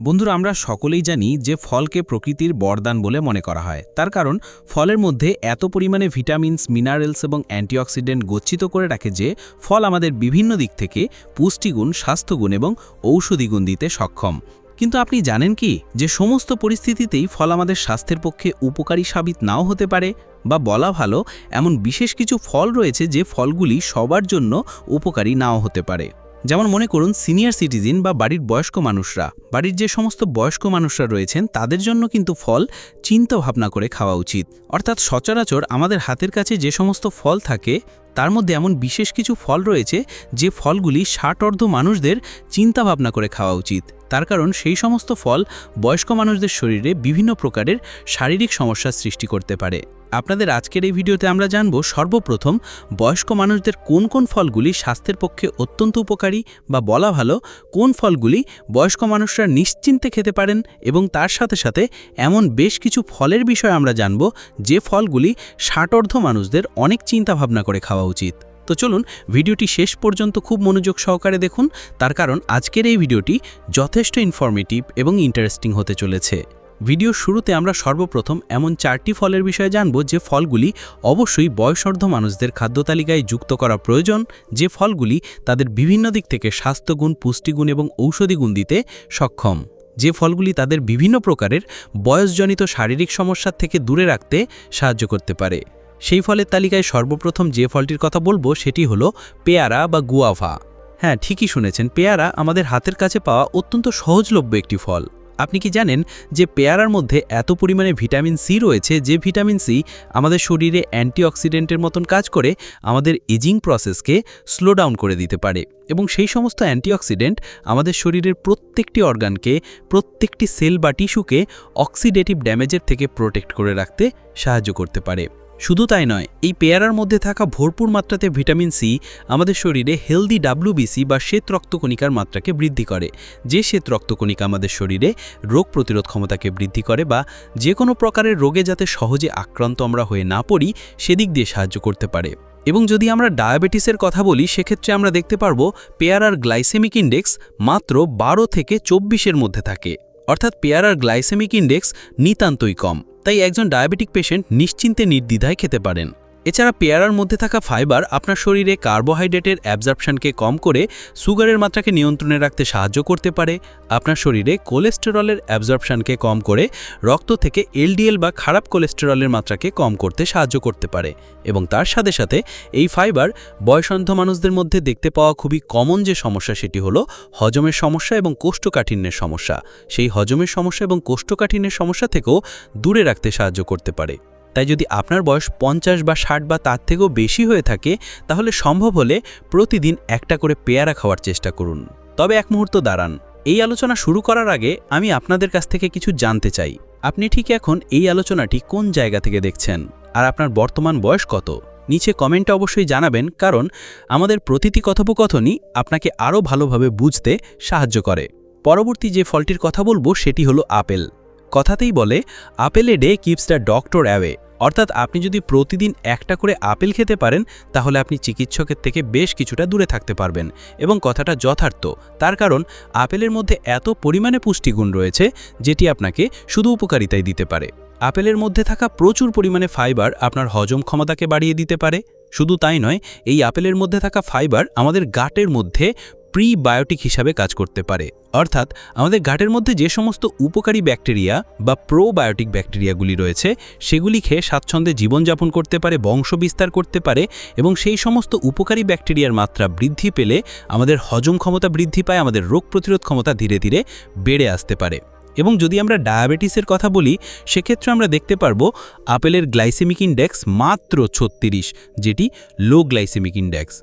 বন্ধুরা, আমরা সকলেই জানি যে ফলকে প্রকৃতির বরদান বলে মনে করা হয়। তার কারণ, ফলের মধ্যে এত পরিমাণে ভিটামিনস, মিনারেলস এবং অ্যান্টিঅক্সিডেন্ট গচ্ছিত করে রাখে যে ফল আমাদের বিভিন্ন দিক থেকে পুষ্টিগুণ, স্বাস্থ্যগুণ এবং ঔষধি গুণ দিতে সক্ষম। কিন্তু আপনি জানেন কি যে সমস্ত পরিস্থিতিতেই ফল আমাদের স্বাস্থ্যের পক্ষে উপকারী সাবিত নাও হতে পারে? বা বলা ভালো, এমন বিশেষ কিছু ফল রয়েছে যে ফলগুলি সবার জন্য উপকারী নাও হতে পারে। যেমন মনে করুন সিনিয়র সিটিজেন বা বাড়ির বয়স্ক মানুষরা। বাড়ির যে সমস্ত বয়স্ক মানুষরা রয়েছেন, তাদের জন্য কিন্তু ফল চিন্তা ভাবনা করে খাওয়া উচিত। অর্থাৎ সচরাচর আমাদের হাতের কাছে যে সমস্ত ফল থাকে, তার মধ্যে এমন বিশেষ কিছু ফল রয়েছে, যে ফলগুলি ষাট অর্ধ মানুষদের চিন্তা ভাবনা করে খাওয়া উচিত। তার কারণ সেই সমস্ত ফল বয়স্ক মানুষদের শরীরে বিভিন্ন প্রকারের শারীরিক সমস্যার সৃষ্টি করতে পারে। আপনাদের আজকের এই ভিডিওতে আমরা জানব সর্বপ্রথম বয়স্ক মানুষদের কোন কোন ফলগুলি স্বাস্থ্যের পক্ষে অত্যন্ত উপকারী বা বলা ভালো, কোন ফলগুলি বয়স্ক মানুষরা নিশ্চিন্তে খেতে পারেন এবং তার সাথে সাথে এমন বেশ কিছু ফলের বিষয়ে আমরা জানব যে ফলগুলি ষাটর্ধ মানুষদের অনেক চিন্তা ভাবনা করে খাওয়া উচিত। তো চলুন ভিডিওটি শেষ পর্যন্ত খুব মনোযোগ সহকারে দেখুন, তার কারণ আজকের এই ভিডিওটি যথেষ্ট ইনফরমেটিভ এবং ইন্টারেস্টিং হতে চলেছে। ভিডিও শুরুতে আমরা সর্বপ্রথম এমন চারটি ফলের বিষয়ে জানব যে ফলগুলি অবশ্যই বয়সর্ধ মানুষদের খাদ্য তালিকায় যুক্ত করা প্রয়োজন, যে ফলগুলি তাদের বিভিন্ন দিক থেকে স্বাস্থ্যগুণ, পুষ্টিগুণ এবং ঔষধি গুণ দিতে সক্ষম। যে ফলগুলি তাদের বিভিন্ন প্রকারের বয়সজনিত শারীরিক সমস্যার থেকে দূরে রাখতে সাহায্য করতে পারে। সেই ফলের তালিকায় সর্বপ্রথম যে ফলটির কথা বলব সেটি হলো পেয়ারা বা গুয়াভা। হ্যাঁ ঠিকই শুনেছেন, পেয়ারা আমাদের হাতের কাছে পাওয়া অত্যন্ত সহজলভ্য একটি ফল। আপনি কি জানেন যে পেয়ারার মধ্যে এত পরিমাণে ভিটামিন সি রয়েছে যে ভিটামিন সি আমাদের শরীরে অ্যান্টিঅক্সিডেন্টের মতন কাজ করে আমাদের এজিং প্রসেসকে স্লো ডাউন করে দিতে পারে এবং সেই সমস্ত অ্যান্টিঅক্সিডেন্ট আমাদের শরীরের প্রত্যেকটি অর্গানকে, প্রত্যেকটি সেল বা টিস্যুকে অক্সিডেটিভ ড্যামেজের থেকে প্রোটেক্ট করে রাখতে সাহায্য করতে পারে। শুধু তাই নয়, এই পেয়ারার মধ্যে থাকা ভরপুর মাত্রাতে ভিটামিন সি আমাদের শরীরে হেলদি ডাব্লিউবিসি বা শ্বেত রক্তকণিকার মাত্রাকে বৃদ্ধি করে। যে শ্বেত রক্তকণিকা আমাদের শরীরে রোগ প্রতিরোধ ক্ষমতাকে বৃদ্ধি করে বা যে কোনো প্রকারের রোগে যাতে সহজে আক্রান্ত আমরা হয়ে না পড়ি, সেদিক দিয়ে সাহায্য করতে পারে। এবং যদি আমরা ডায়াবেটিসের কথা বলি, সেক্ষেত্রে আমরা দেখতে পারব পেয়ারার গ্লাইসেমিক ইন্ডেক্স মাত্র বারো থেকে চব্বিশের মধ্যে থাকে। অর্থাৎ পেয়ারার গ্লাইসেমিক ইন্ডেক্স নিতান্তই কম। তাই একজন ডায়াবেটিক পেশেন্ট নিশ্চিন্তে নির্দ্বিধায় খেতে পারেন। এছাড়া পেয়ারার মধ্যে থাকা ফাইবার আপনার শরীরে কার্বোহাইড্রেটের অ্যাবজর্পশনকে কম করে সুগারের মাত্রাকে নিয়ন্ত্রণে রাখতে সাহায্য করতে পারে। আপনার শরীরে কোলেস্টেরলের অ্যাবজর্পশনকে কম করে রক্ত থেকে এলডিএল বা খারাপ কোলেস্টেরলের মাত্রাকে কম করতে সাহায্য করতে পারে এবং তার সাথে সাথে এই ফাইবার বয়সন্ধ মানুষদের মধ্যে দেখতে পাওয়া খুবই কমন যে সমস্যা সেটি হলো হজমের সমস্যা এবং কোষ্ঠকাঠিন্যের সমস্যা। সেই হজমের সমস্যা এবং কোষ্ঠকাঠিন্যের সমস্যা থেকেও দূরে রাখতে সাহায্য করতে পারে। তাই যদি আপনার বয়স পঞ্চাশ বা ষাট বা তার থেকেও বেশি হয়ে থাকে, তাহলে সম্ভব হলে প্রতিদিন একটা করে পেয়ারা খাওয়ার চেষ্টা করুন। তবে এক মুহূর্ত দাঁড়ান। এই আলোচনা শুরু করার আগে আমি আপনাদের কাছ থেকে কিছু জানতে চাই। আপনি ঠিক এখন এই আলোচনাটি কোন জায়গা থেকে দেখছেন? আর আপনার বর্তমান বয়স কত? নিচে কমেন্টে অবশ্যই জানাবেন, কারণ আমাদের প্রতিটি কথোপকথনই আপনাকে আরও ভালোভাবে বুঝতে সাহায্য করে। পরবর্তী যে ফলটির কথা বলব, সেটি হলো আপেল। কথাতেই বলে, apple day keeps the doctor away. অর্থাৎ আপনি যদি প্রতিদিন একটা করে আপেল খেতে পারেন, তাহলে আপনি চিকিৎসকের থেকে বেশ কিছুটা দূরে থাকতে পারবেন। এবং কথাটা যথার্থ, তার কারণ আপেলের মধ্যে এত পরিমাণে পুষ্টিগুণ রয়েছে, যেটি আপনাকে শুধু উপকারিতাই দিতে পারে। আপেলের মধ্যে থাকা প্রচুর পরিমাণে ফাইবার আপনার হজম ক্ষমতাকে বাড়িয়ে দিতে পারে। শুধু তাই নয়, এই আপেলের মধ্যে থাকা ফাইবার আমাদের গাটের মধ্যে প্রিবায়োটিক হিসাবে কাজ করতে পারে। অর্থাৎ, আমাদের ঘাটের মধ্যে যে সমস্ত উপকারী ব্যাকটেরিয়া বা প্রোবায়োটিক ব্যাকটেরিয়াগুলি রয়েছে, সেগুলি খেয়ে স্বাচ্ছন্দ্যে জীবনযাপন করতে পারে বংশ বিস্তার করতে পারে এবং সেই সমস্ত উপকারী ব্যাকটেরিয়ার মাত্রা বৃদ্ধি পেলে আমাদের হজম ক্ষমতা বৃদ্ধি পায়, আমাদের রোগ প্রতিরোধ ক্ষমতা ধীরে ধীরে বেড়ে আসতে পারে। এবং যদি আমরা ডায়াবেটিসের কথা বলি, সেক্ষেত্রে আমরা দেখতে পারব আপেলের গ্লাইসেমিক ইন্ডেক্স মাত্র ছত্রিশ, যেটি লো গ্লাইসেমিক ইন্ডেক্স।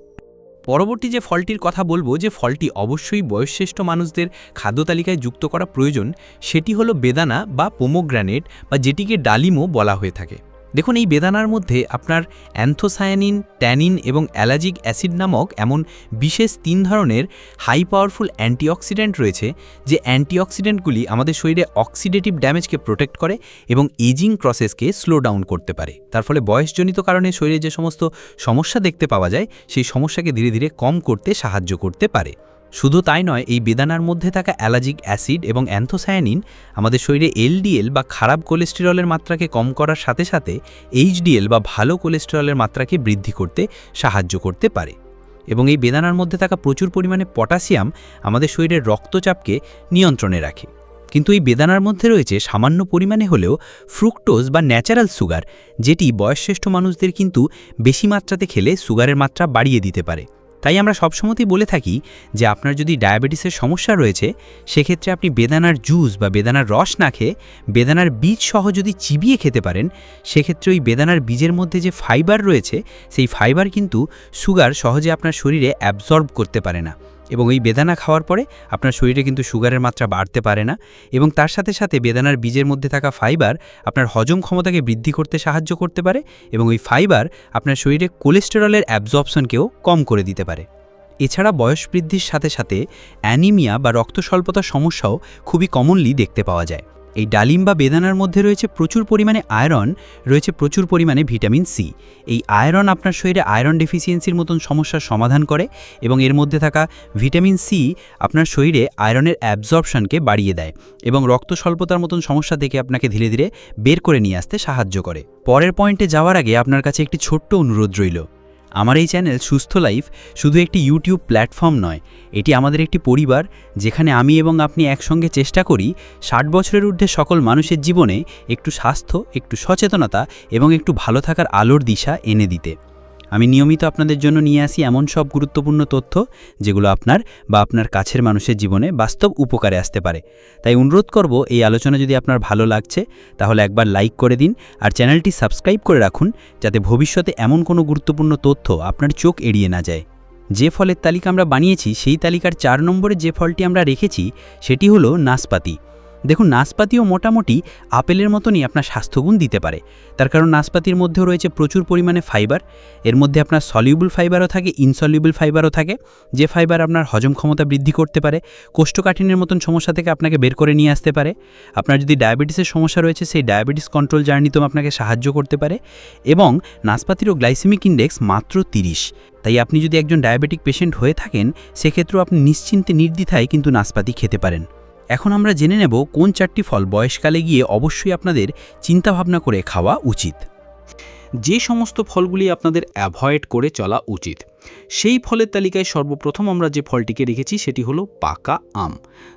পরবর্তী যে ফলটির কথা বলব, যে ফলটি অবশ্যই বয়সশ্রেষ্ঠ মানুষদের খাদ্য তালিকায় যুক্ত করা প্রয়োজন, সেটি হলো বেদানা বা পোমোগ্রানেট বা যেটিকে ডালিমও বলা হয়ে থাকে। দেখুন, এই বেদানার মধ্যে আপনার অ্যান্থোসায়ানিন, ট্যানিন এবং অ্যালাজিক অ্যাসিড নামক এমন বিশেষ তিন ধরনের হাই পাওয়ারফুল অ্যান্টিঅক্সিডেন্ট রয়েছে, যে অ্যান্টিঅক্সিডেন্টগুলি আমাদের শরীরে অক্সিডেটিভ ড্যামেজকে প্রোটেক্ট করে এবং এজিং প্রসেসকে স্লো ডাউন করতে পারে। তার ফলে বয়সজনিত কারণে শরীরে যে সমস্ত সমস্যা দেখতে পাওয়া যায়, সেই সমস্যাকে ধীরে ধীরে কম করতে সাহায্য করতে পারে। শুধু তাই নয়, এই বেদানার মধ্যে থাকা অ্যালার্জিক অ্যাসিড এবং অ্যান্থোসায়ানিন আমাদের শরীরে এলডিএল বা খারাপ কোলেস্টেরলের মাত্রাকে কম করার সাথে সাথে এইচডিএল বা ভালো কোলেস্টেরলের মাত্রাকে বৃদ্ধি করতে সাহায্য করতে পারে। এবং এই বেদানার মধ্যে থাকা প্রচুর পরিমাণে পটাশিয়াম আমাদের শরীরের রক্তচাপকে নিয়ন্ত্রণে রাখে। কিন্তু এই বেদানার মধ্যে রয়েছে সামান্য পরিমাণে হলেও ফ্রুক্টোজ বা ন্যাচারাল সুগার, যেটি বয়সশ্রেষ্ঠ মানুষদের কিন্তু বেশি মাত্রাতে খেলে সুগারের মাত্রা বাড়িয়ে দিতে পারে। তাই আমরা সবসময়তেই বলে থাকি যে আপনার যদি ডায়াবেটিসের সমস্যা রয়েছে, সেক্ষেত্রে আপনি বেদানার জুস বা বেদানার রস না খেয়ে বেদানার বীজ সহ যদি চিবিয়ে খেতে পারেন, সেক্ষেত্রে ওই বেদানার বীজের মধ্যে যে ফাইবার রয়েছে, সেই ফাইবার কিন্তু সুগার সহজে আপনার শরীরে অ্যাবজর্ব করতে পারে না। এবং এই বেদানা খাওয়ার পরে আপনার শরীরে কিন্তু সুগারের মাত্রা বাড়তে পারে না এবং তার সাথে সাথে বেদানার বীজের মধ্যে থাকা ফাইবার আপনার হজম ক্ষমতাকে বৃদ্ধি করতে সাহায্য করতে পারে এবং ওই ফাইবার আপনার শরীরে কোলেস্টেরলের অ্যাবজর্পশনকেও কম করে দিতে পারে। এছাড়া বয়স বৃদ্ধির সাথে সাথে অ্যানিমিয়া বা রক্ত স্বল্পতার সমস্যাও খুবই কমনলি দেখতে পাওয়া যায়। এই ডালিম বা বেদানার মধ্যে রয়েছে প্রচুর পরিমাণে আয়রন, রয়েছে প্রচুর পরিমাণে ভিটামিন সি। এই আয়রন আপনার শরীরে আয়রন ডেফিসিয়েন্সির মতন সমস্যার সমাধান করে এবং এর মধ্যে থাকা ভিটামিন সি আপনার শরীরে আয়রনের অ্যাবজর্পশনকে বাড়িয়ে দেয় এবং রক্ত স্বল্পতার মতন সমস্যা থেকে আপনাকে ধীরে ধীরে বের করে নিয়ে আসতে সাহায্য করে। পরের পয়েন্টে যাওয়ার আগে আপনার কাছে একটি ছোট্ট অনুরোধ রইল। আমার এই চ্যানেল সুস্থ লাইফ শুধু একটি ইউটিউব প্ল্যাটফর্ম নয়, এটি আমাদের একটি পরিবার যেখানে আমি এবং আপনি একসঙ্গে চেষ্টা করি ষাট বছরের ঊর্ধ্বে সকল মানুষের জীবনে একটু স্বাস্থ্য, একটু সচেতনতা এবং একটু ভালো থাকার আলোর দিশা এনে দিতে। আমি নিয়মিত আপনাদের জন্য নিয়ে আসি এমন সব গুরুত্বপূর্ণ তথ্য যেগুলো আপনার বা আপনার কাছের মানুষের জীবনে বাস্তব উপকারে আসতে পারে। তাই অনুরোধ করব এই আলোচনা যদি আপনার ভালো লাগছে, তাহলে একবার লাইক করে দিন আর চ্যানেলটি সাবস্ক্রাইব করে রাখুন যাতে ভবিষ্যতে এমন কোনো গুরুত্বপূর্ণ তথ্য আপনার চোখ এড়িয়ে না যায়। যে ফলের তালিকা আমরা বানিয়েছি, সেই তালিকার চার নম্বরে যে ফলটি আমরা রেখেছি, সেটি হলো নাশপাতি। দেখুন, নাশপাতিও মোটামুটি আপেলের মতনই আপনার স্বাস্থ্যগুণ দিতে পারে। তার কারণ নাশপাতির মধ্যেও রয়েছে প্রচুর পরিমাণে ফাইবার। এর মধ্যে আপনার সলিউবল ফাইবারও থাকে ইনসলিউবল ফাইবারও থাকে, যে ফাইবার আপনার হজম ক্ষমতা বৃদ্ধি করতে পারে, কোষ্ঠকাঠিন্যের মতন সমস্যা থেকে আপনাকে বের করে নিয়ে আসতে পারে। আপনার যদি ডায়াবেটিসের সমস্যা রয়েছে, সেই ডায়াবেটিস কন্ট্রোল জার্নিতেও আপনাকে সাহায্য করতে পারে এবং নাশপাতিরও গ্লাইসেমিক ইন্ডেক্স মাত্র তিরিশ। তাই আপনি যদি একজন ডায়াবেটিক পেশেন্ট হয়ে থাকেন, সেক্ষেত্রেও আপনি নিশ্চিন্তে নির্দ্বিধায় কিন্তু নাশপাতি খেতে পারেন। এখন আমরা জেনে নেব কোন চারটি ফল বয়সকালে গিয়ে অবশ্যই আপনাদের চিন্তাভাবনা করে খাওয়া উচিত। যে সমস্ত ফলগুলি আপনাদের অ্যাভয়েড করে চলা উচিত। সেই ফলের তালিকায় সর্বপ্রথম আমরা যে ফলটিকে রেখেছি সেটি হলো পাকা আম।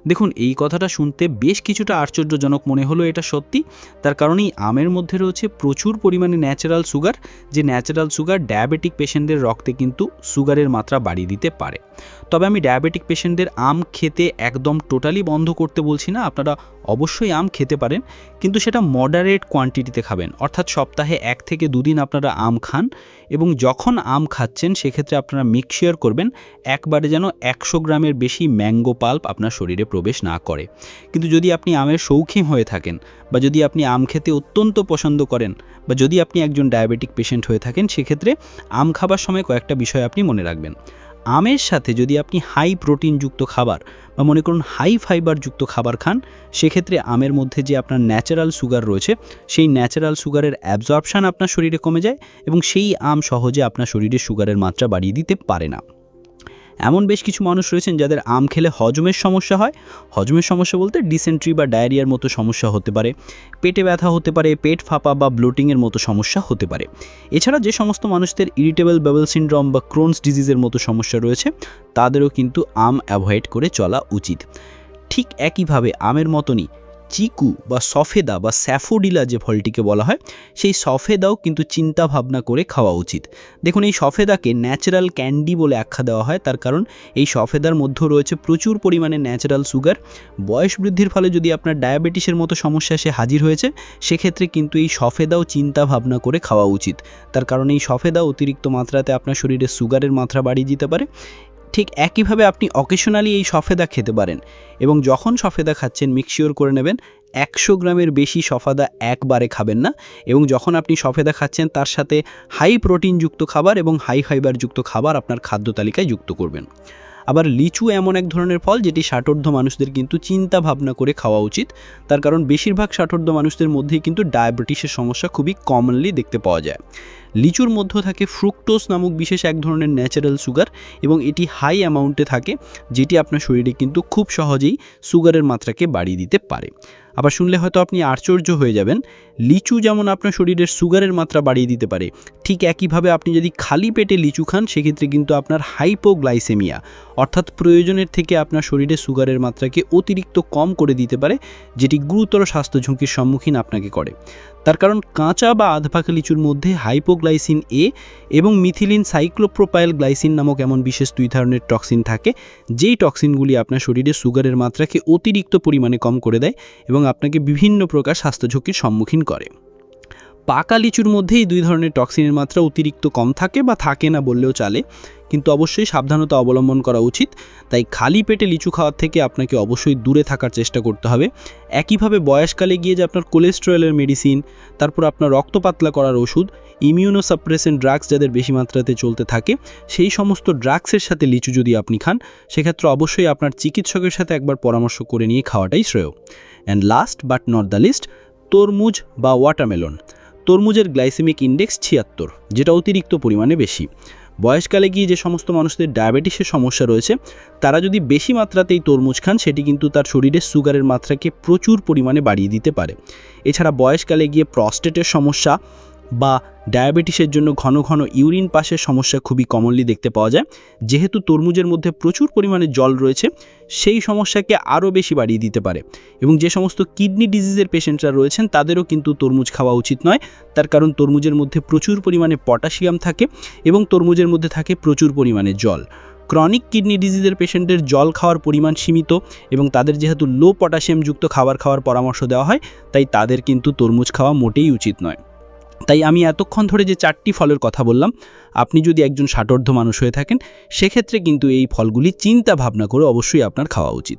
দেখুন, এই কথাটা শুনতে বেশ কিছুটা আশ্চর্যজনক মনে হলো এটা সত্যি। তার কারণ এই আমের মধ্যে রয়েছে প্রচুর পরিমাণে ন্যাচারাল সুগার যে ন্যাচারাল সুগার ডায়াবেটিক পেশেন্টদের রক্তে কিন্তু সুগারের মাত্রা বাড়িয়ে দিতে পারে। তবে আমি ডায়াবেটিক পেশেন্টদের আম খেতে একদম টোটালি বন্ধ করতে বলছি না, আপনারা অবশ্যই আম খেতে পারেন, কিন্তু সেটা মডারেট কোয়ান্টিটিতে খাবেন। অর্থাৎ সপ্তাহে এক থেকে দুদিন আপনারা আম খান এবং যখন আম খাচ্ছেন, সেক্ষেত্রে আপনারা মিক্সিয়ার করবেন, একবারে যেন একশো গ্রামের বেশি ম্যাঙ্গো পাল্প আপনার শরীরে প্রবেশ না করে। কিন্তু যদি আপনি আমের শৌখিন হয়ে থাকেন বা যদি আপনি আম খেতে অত্যন্ত পছন্দ করেন বা যদি আপনি একজন ডায়াবেটিক পেশেন্ট হয়ে থাকেন, সেক্ষেত্রে আম খাবার সময় কয়েকটা বিষয় আপনি মনে রাখবেন। আমের সাথে যদি আপনি হাই প্রোটিনযুক্ত খাবার বা মনে করুন হাই ফাইবারযুক্ত খাবার খান, সেক্ষেত্রে আমের মধ্যে যে আপনার ন্যাচারাল সুগার রয়েছে, সেই ন্যাচারাল সুগারের অ্যাবজর্পশান আপনার শরীরে কমে যায় এবং সেই আম সহজে আপনার শরীরে সুগারের মাত্রা বাড়িয়ে দিতে পারে না। এমন বেশ কিছু মানুষ রয়েছেন যাদের আম খেলে হজমের সমস্যা হয়। হজমের সমস্যা বলতে ডিসেন্ট্রি বা ডায়রিয়ার মতো সমস্যা হতে পারে। পেটে ব্যথা হতে পারে, পেট ফাঁপা বা ব্লোটিংয়ের মতো সমস্যা হতে পারে। এছাড়া যে সমস্ত মানুষদের ইরিটেবল বেবল সিনড্রোম বা ক্রোনস ডিজিজের মতো সমস্যা রয়েছে, তাদেরও কিন্তু আম অ্যাভয়েড করে চলা উচিত। ঠিক একইভাবে আমের মতনই চিকু বা সফেদা বা স্যাফোডিলা যে ফলটিকে বলা হয়, সেই সফেদাও কিন্তু চিন্তা ভাবনা করে খাওয়া উচিত। দেখুন, এই সফেদাকে ন্যাচারাল ক্যান্ডি বলে আখ্যা দেওয়া হয়। তার কারণ, এই সফেদার মধ্যেও রয়েছে প্রচুর পরিমাণে ন্যাচারাল সুগার। বয়স বৃদ্ধির ফলে যদি আপনার ডায়াবেটিসের মতো সমস্যা সে হাজির হয়েছে, সেক্ষেত্রে কিন্তু এই সফেদাও চিন্তা ভাবনা করে খাওয়া উচিত। তার কারণ, এই সফেদা অতিরিক্ত মাত্রাতে আপনার শরীরে সুগারের মাত্রা বাড়িয়ে দিতে পারে। ঠিক একইভাবে আপনি অকেশনালি এই সফেদা খেতে পারেন এবং যখন সফেদা খাচ্ছেন মিক্সিওর করে নেবেন একশো গ্রামের বেশি সফেদা একবারে খাবেন না এবং যখন আপনি সফেদা খাচ্ছেন, তার সাথে হাই প্রোটিনযুক্ত খাবার এবং হাই ফাইবারযুক্ত খাবার আপনার খাদ্য তালিকায় যুক্ত করবেন। আবার লিচু এমন এক ধরনের ফল যেটি ষাটোর্ধ মানুষদের কিন্তু চিন্তা ভাবনা করে খাওয়া উচিত। তার কারণ বেশিরভাগ ষাটোর্ধ মানুষদের মধ্যেই কিন্তু ডায়াবেটিসের সমস্যা খুবই কমনলি দেখতে পাওয়া যায়। লিচুর মধ্যে থাকে ফ্রুক্টোজ নামক বিশেষ এক ধরনের ন্যাচারাল সুগার এবং এটি হাই অ্যামাউন্টে থাকে, যেটি আপনার শরীরে কিন্তু খুব সহজেই সুগারের মাত্রাকে বাড়িয়ে দিতে পারে। আবার শুনলে হয়তো আপনি আশ্চর্য হয়ে যাবেন, লিচু যেমন আপনার শরীরের সুগারের মাত্রা বাড়িয়ে দিতে পারে, ঠিক একইভাবে আপনি যদি খালি পেটে লিচু খান, সেক্ষেত্রে কিন্তু আপনার হাইপোগ্লাইসেমিয়া, অর্থাৎ প্রয়োজনের থেকে আপনার শরীরে সুগারের মাত্রাকে অতিরিক্ত কম করে দিতে পারে, যেটি গুরুতর স্বাস্থ্য ঝুঁকির সম্মুখীন আপনাকে করে। তার কারণ কাঁচা বা আধপাকা লিচুর মধ্যে হাইপোগ্লাইসিন এ এবং মিথিলিন সাইক্লোপ্রোপাইল গ্লাইসিন নামক এমন বিশেষ দুই ধরনের টক্সিন থাকে, যেই টক্সিনগুলি আপনার শরীরে সুগারের মাত্রাকে অতিরিক্ত পরিমাণে কম করে দেয় এবং আপনাকে বিভিন্ন প্রকার স্বাস্থ্য ঝুঁকির সম্মুখীন করে। পাকা লিচুর মধ্যেই দুই ধরনের টক্সিনের মাত্রা অতিরিক্ত কম থাকে বা থাকে না বললেও চলে। কিন্তু অবশ্যই সাবধানতা অবলম্বন করা উচিত। তাই খালি পেটে লিচু খাওয়ার থেকে আপনাকে অবশ্যই দূরে থাকার চেষ্টা করতে হবে। একইভাবে বয়সকালে গিয়ে যে আপনার কোলেস্টেরলের মেডিসিন, তারপর আপনার রক্ত পাতলা করার ওষুধ, ইমিউনোসাপ্রেসেন্ট ড্রাগস যাদের বেশি মাত্রাতে চলতে থাকে, সেই সমস্ত ড্রাগসের সাথে লিচু যদি আপনি খান, সেক্ষেত্রে অবশ্যই আপনার চিকিৎসকের সাথে একবার পরামর্শ করে নিয়ে খাওয়াটাই শ্রেয়। And last but not the least তরমুজ বা ওয়াটারমেলন তরমুজের গ্লাইসেমিক ইন্ডেক্স ছিয়াত্তর, যেটা অতিরিক্ত পরিমাণে বেশি। বয়সকালে গিয়ে যে সমস্ত মানুষদের ডায়াবেটিসের সমস্যা রয়েছে, তারা যদি বেশি মাত্রাতেই তরমুজ খান, সেটি কিন্তু তার শরীরে সুগারের মাত্রাকে প্রচুর পরিমাণে বাড়িয়ে দিতে পারে। এছাড়া বয়সকালে গিয়ে প্রস্টেটের সমস্যা বা ডায়াবেটিসের জন্য ঘন ঘন ইউরিন পাসের সমস্যা খুবই কমনলি দেখতে পাওয়া যায়। যেহেতু তরমুজের মধ্যে প্রচুর পরিমাণে জল রয়েছে, সেই সমস্যাকে আরও বেশি বাড়িয়ে দিতে পারে। এবং যে সমস্ত কিডনি ডিজিজের পেশেন্টরা রয়েছেন, তাদেরও কিন্তু তরমুজ খাওয়া উচিত নয়। তার কারণ তরমুজের মধ্যে প্রচুর পরিমাণে পটাশিয়াম থাকে এবং তরমুজের মধ্যে থাকে প্রচুর পরিমাণে জল। ক্রনিক কিডনি ডিজিজের পেশেন্টের জল খাওয়ার পরিমাণ সীমিত এবং তাদের যেহেতু লো পটাশিয়ামযুক্ত খাবার খাওয়ার পরামর্শ দেওয়া হয়, তাই তাদের কিন্তু তরমুজ খাওয়া মোটেই উচিত নয়। তাই আমি এতক্ষণ ধরে যে চারটি ফলের কথা বললাম, আপনি যদি একজন ষাটোর্ধ মানুষ হয়ে থাকেন, সেক্ষেত্রে কিন্তু এই ফলগুলি চিন্তা ভাবনা করে অবশ্যই আপনার খাওয়া উচিত।